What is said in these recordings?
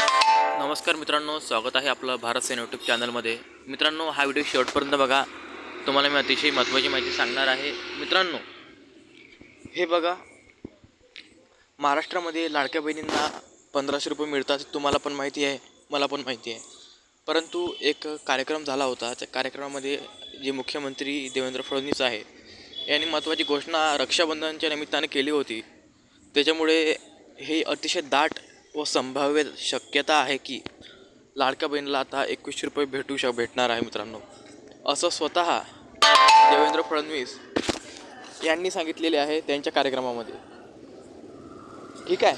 नमस्कार मित्रांनो स्वागत आहे आपलं भारत सेन यूट्यूब चॅनलमध्ये. मित्रांनो हा व्हिडिओ शेवटपर्यंत बघा. तुम्हाला मी अतिशय महत्त्वाची माहिती सांगणार आहे. मित्रांनो हे बघा. महाराष्ट्रामध्ये लाडक्या बहिणींना पंधराशे रुपये मिळतात तुम्हाला पण माहिती आहे मला पण माहिती आहे. परंतु एक कार्यक्रम झाला होता त्या कार्यक्रमामध्ये जे मुख्यमंत्री देवेंद्र फडणवीस आहे यांनी महत्त्वाची घोषणा रक्षाबंधनच्या निमित्ताने केली होती. त्याच्यामुळे हे अतिशय दाट व संभाव्य शक्यता आहे की लाडक्या बहिणीला आता एकवीसशे रुपये भेटू शक भेटणार आहे मित्रांनो. असं स्वतः देवेंद्र फडणवीस यांनी सांगितलेले आहे त्यांच्या कार्यक्रमामध्ये. ठीक आहे?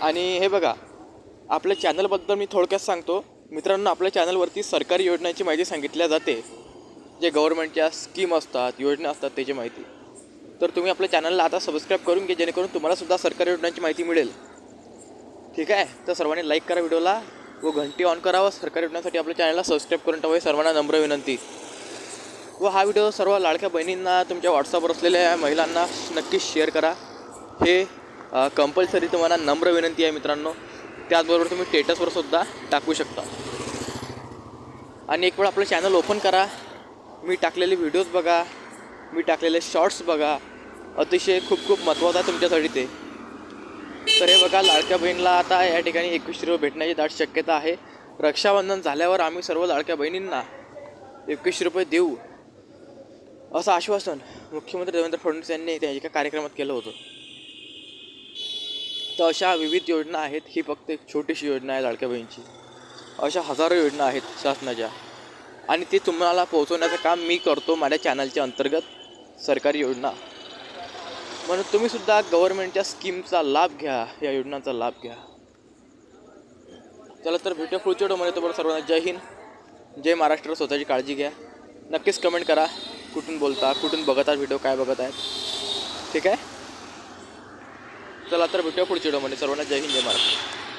आणि हे बघा आपल्या चॅनलबद्दल मी थोडक्यात सांगतो. मित्रांनो आपल्या चॅनलवरती सरकारी योजनांची माहिती सांगितल्या जाते. जे गव्हर्नमेंटच्या स्कीम असतात योजना असतात त्याची माहिती. तर तुम्ही आपल्या चॅनलला आता सबस्क्राईब करून घ्या जेणेकरून तुम्हालासुद्धा सरकारी योजनांची माहिती मिळेल. ठीक आहे? तर सर्वांनी लाईक करा व्हिडिओला व घंटी ऑन करा व सरकारी योजनांसाठी आपल्या चॅनलला सबस्क्राईब करून ठेवा. सर्वांना नम्र विनंती. व हा व्हिडिओ सर्व लाडक्या बहिणींना तुमच्या व्हॉट्सअपवर असलेल्या महिलांना नक्कीच शेअर करा. हे कंपल्सरी तुम्हाला नम्र विनंती आहे मित्रांनो. त्याचबरोबर तुम्ही स्टेटसवर सुद्धा टाकू शकता. आणि एक वेळ आपलं चॅनल ओपन करा. मी टाकलेले व्हिडिओज बघा. मी टाकलेले शॉर्ट्स बघा. अतिशय खूप खूप महत्त्वाचं आहे तुमच्यासाठी ते. तर हे बघा लाडक्या बहिणीला आता या ठिकाणी एकवीसशे रुपये भेटण्याची दाट शक्यता आहे. रक्षाबंधन झाल्यावर आम्ही सर्व लाडक्या बहिणींना एकवीसशे रुपये देऊ असं आश्वासन मुख्यमंत्री देवेंद्र फडणवीस यांनी त्या एका कार्यक्रमात केलं होतं. तर अशा विविध योजना आहेत ही फक्त एक छोटीशी योजना आहे लाडक्या बहिणीची. अशा हजारो योजना आहेत शासनाच्या. आणि ती तुम्हाला पोहोचवण्याचं काम मी करतो माझ्या चॅनलच्या अंतर्गत सरकारी योजना. म्हणून तुम्ही सुद्धा गव्हर्नमेंटच्या स्कीमचा लाभ घ्या या योजनांचा लाभ घ्या. चला तर भेटूया पुढच्या व्हिडिओमध्ये तुम्हाला सर्वांना जय हिंद जय महाराष्ट्र स्वतःची काळजी घ्या. नक्कीच कमेंट करा कुठून बोलता कुठून बघत आहात व्हिडिओ काय बघत आहेत. ठीक आहे? चला तर भेटूया पुढच्या व्हिडिओमध्ये सर्वांना जय हिंद जय महाराष्ट्र.